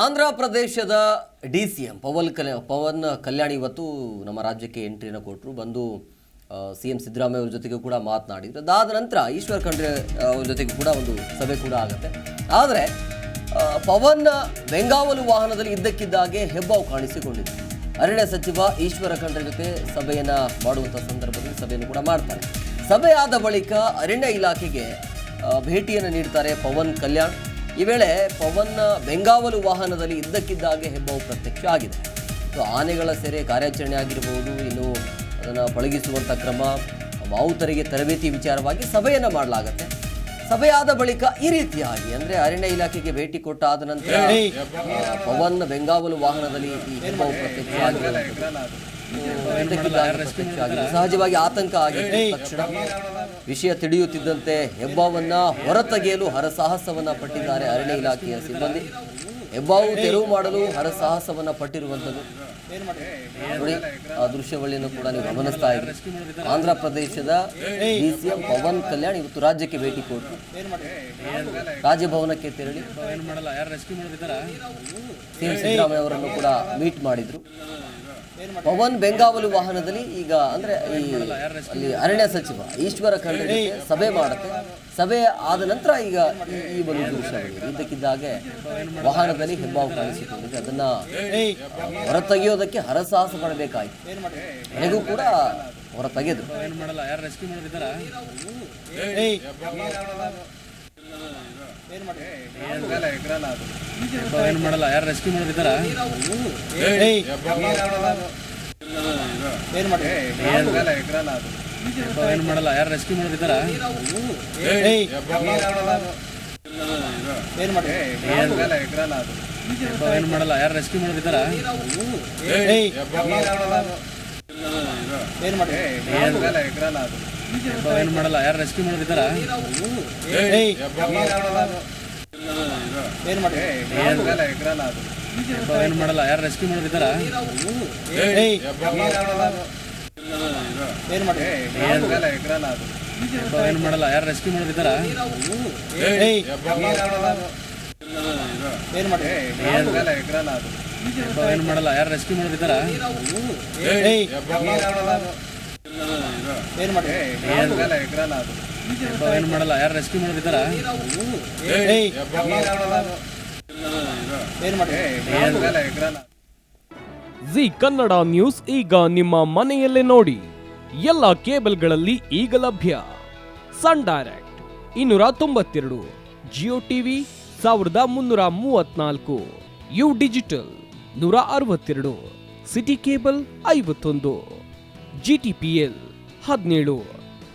ಆಂಧ್ರ ಪ್ರದೇಶದ D C M Pawan ಕಲ್ಯಾ, ಪವನ್ ಕಲ್ಯಾಣ್ ಇವತ್ತು ನಮ್ಮ ರಾಜ್ಯಕ್ಕೆ ಎಂಟ್ರಿನ ಕೊಟ್ಟರು ಬಂದು ಸಿ ಎಂ ಸಿದ್ದರಾಮಯ್ಯ ಅವ್ರ ಜೊತೆಗೂ ಕೂಡ ಮಾತನಾಡಿದ್ರು. ಅದಾದ ನಂತರ ಈಶ್ವರ್ ಖಂಡ್ರೆ ಅವ್ರ ಜೊತೆಗೂ ಕೂಡ ಒಂದು ಸಭೆ ಕೂಡ ಆಗುತ್ತೆ. ಆದರೆ ಪವನ್ ಬೆಂಗಾವಲು ವಾಹನದಲ್ಲಿ ಇದ್ದಕ್ಕಿದ್ದಾಗೆ ಹೆಬ್ಬಾವು ಕಾಣಿಸಿಕೊಂಡಿದೆ ಅರಣ್ಯ ಸಚಿವ ಈಶ್ವರ ಖಂಡ್ರೆ ಜೊತೆ ಸಭೆಯನ್ನು ಮಾಡುವಂಥ ಸಂದರ್ಭದಲ್ಲಿ ಸಭೆಯನ್ನು ಕೂಡ ಮಾಡ್ತಾರೆ. ಸಭೆ ಆದ ಬಳಿಕ ಅರಣ್ಯ ಇಲಾಖೆಗೆ ಭೇಟಿಯನ್ನು ನೀಡ್ತಾರೆ ಪವನ್ ಕಲ್ಯಾಣ್. ಈ ವೇಳೆ ಪವನ್ ಬೆಂಗಾವಲು ವಾಹನದಲ್ಲಿ ಇದ್ದಕ್ಕಿದ್ದಾಗೆ ಹೆಬ್ಬಾವು ಪ್ರತ್ಯಕ್ಷ ಆಗಿದೆ. ಸೊ ಆನೆಗಳ ಸೆರೆ ಕಾರ್ಯಾಚರಣೆ ಆಗಿರಬಹುದು ಇನ್ನು ಅದನ್ನು ಪಳಗಿಸುವಂಥ ಕ್ರಮ ಮಾವುತರಿಗೆ ತರಬೇತಿ ವಿಚಾರವಾಗಿ ಸಭೆಯನ್ನು ಮಾಡಲಾಗತ್ತೆ. ಸಭೆಯಾದ ಬಳಿಕ ಈ ರೀತಿಯಾಗಿ ಅಂದರೆ ಅರಣ್ಯ ಇಲಾಖೆಗೆ ಭೇಟಿ ಕೊಟ್ಟ ಆದ ನಂತರ ಪವನ್ ಬೆಂಗಾವಲು ವಾಹನದಲ್ಲಿ ಈ ಹೆಬ್ಬಾವು ಪ್ರತ್ಯಕ್ಷ ಆಗಿರುವಂಥದ್ದು. ಸಹಜವಾಗಿ ಆತಂಕ ಆಗಿತ್ತು ತಕ್ಷಣ ವಿಷಯ ತಿಳಿಯುತ್ತಿದ್ದಂತೆ ಹೆಬ್ಬಾವನ್ನ ಹೊರತೆಗೆಯಲು ಹರಸಾಹಸವನ್ನ ಪಟ್ಟಿದ್ದಾರೆ ಅರಣ್ಯ ಇಲಾಖೆಯ ಸಿಬ್ಬಂದಿ. ಹೆಬ್ಬಾವು ತೆರವು ಮಾಡಲು ಹರಸಾಹಸವನ್ನ ಪಟ್ಟಿರುವಂಥದ್ದು. ನೋಡಿ ಆ ದೃಶ್ಯವಳಿಯನ್ನು ಕೂಡ ನೀವು ಗಮನಿಸ್ತಾ ಇದ್ರಿ ಆಂಧ್ರ ಪ್ರದೇಶದ ಡಿಸಿಎಂ ಪವನ್ ಕಲ್ಯಾಣ್ ಇವತ್ತು ರಾಜ್ಯಕ್ಕೆ ಭೇಟಿ ಕೊಟ್ಟು ರಾಜಭವನಕ್ಕೆ ತೆರಳಿ ಸಿಎಂ ಸಿದ್ದರಾಮಯ್ಯ ಅವರನ್ನು ಕೂಡ ಮೀಟ್ ಮಾಡಿದ್ರು. ಪವನ್ ಬೆಂಗಾವಲು ವಾಹನದಲ್ಲಿ ಈಗ ಅಂದ್ರೆ ಈ ಅಲ್ಲಿ ಅರಣ್ಯ ಸಚಿವ ಈಶ್ವರ ಖಂಡ್ರೆ ಸಭೆ ಮಾಡುತ್ತೆ ಸಭೆ ಆದ ನಂತರ ಈಗ ಈ- ಒಂದು ದೃಶ್ಯ ಇದ್ದಕ್ಕಿದ್ದಾಗೆ ವಾಹನದಲ್ಲಿ ಹೆಬ್ಬಾವು ಕಾಣಿಸಿಕೊಂಡಿದೆ ಅದನ್ನ ಹೊರತೆಗೆಯೋದಕ್ಕೆ ಹರಸಾಹಸ ಪಡಬೇಕಾಯ್ತು ನನಗೂ ಕೂಡ ಹೊರ ತೆಗೆದು ಏನು ಮಾಡಲ್ಲ? ಯಾರು ರೆಸ್ಕ್ಯೂ ಮಾಡೋರಿದ್ದಾರಾ ಏನು ಮಾಡಲ್ಲ? ಯಾರು ರೆಸ್ಕ್ಯೂ ಮಾಡೋರಿದ್ದಾರಾ ಏನು ಮಾಡಲ್ಲ? ಯಾರು ರೆಸ್ಕ್ಯೂ ಮಾಡೋರಿದ್ದಾರಾ ಏನು ಮಾಡಲ್ಲ? ಯಾರು ರೆಸ್ಕ್ಯೂ ಮಾಡೋರಿದ್ದಾರಾ ಏನ್ ಮಾಡಿ ಎಗ್ರಲ್ಲ ಅದು. ಏನು ಮಾಡಲ್ಲ ಯಾರು ರೆಸ್ಕ್ಯೂ ಮಾಡಿದಾರ ಏನ್ ಮಾಡಿ ಎಗ್ರಲ್ಲ ಅದು. ಏನು ಮಾಡಲ್ಲ ಯಾರು ರೆಸ್ಕ್ಯೂ ಮಾಡಿದಾರ ಏನ್ ಮಾಡಿ ಎಗ್ರಲ್ಲ ಅದು. ಏನು ಮಾಡಲ್ಲ ಯಾರು ರೆಸ್ಕ್ಯೂ ಮಾಡಿದಾರ ಏನು ಮಾಡಿ ಎಗ್ರಲ್ಲ ಅದು. ಮಾಡಲ್ಲ? ಯಾರು ರೆಸ್ಕ್ಯೂ ಮಾಡಿದಾರ ಜಿ ಕನ್ನಡ ನ್ಯೂಸ್ ಈಗ ನಿಮ್ಮ ಮನೆಯಲ್ಲೇ ನೋಡಿ. ಎಲ್ಲ ಕೇಬಲ್ಗಳಲ್ಲಿ ಈಗ ಲಭ್ಯ. ಸನ್ ಡೈರೆಕ್ಟ್ ಇನ್ನೂರ ತೊಂಬತ್ತೆರಡು ಜಿಯೋ ಟಿವಿ ಸಾವಿರದ ಮುನ್ನೂರ ಮೂವತ್ನಾಲ್ಕು ಯು ಡಿಜಿಟಲ್ ನೂರ ಅರವತ್ತೆರಡು ಸಿಟಿ ಕೇಬಲ್ ಐವತ್ತೊಂದು ಜಿ ಟಿ ಪಿ ಎಲ್ ಹದಿನೇಳು.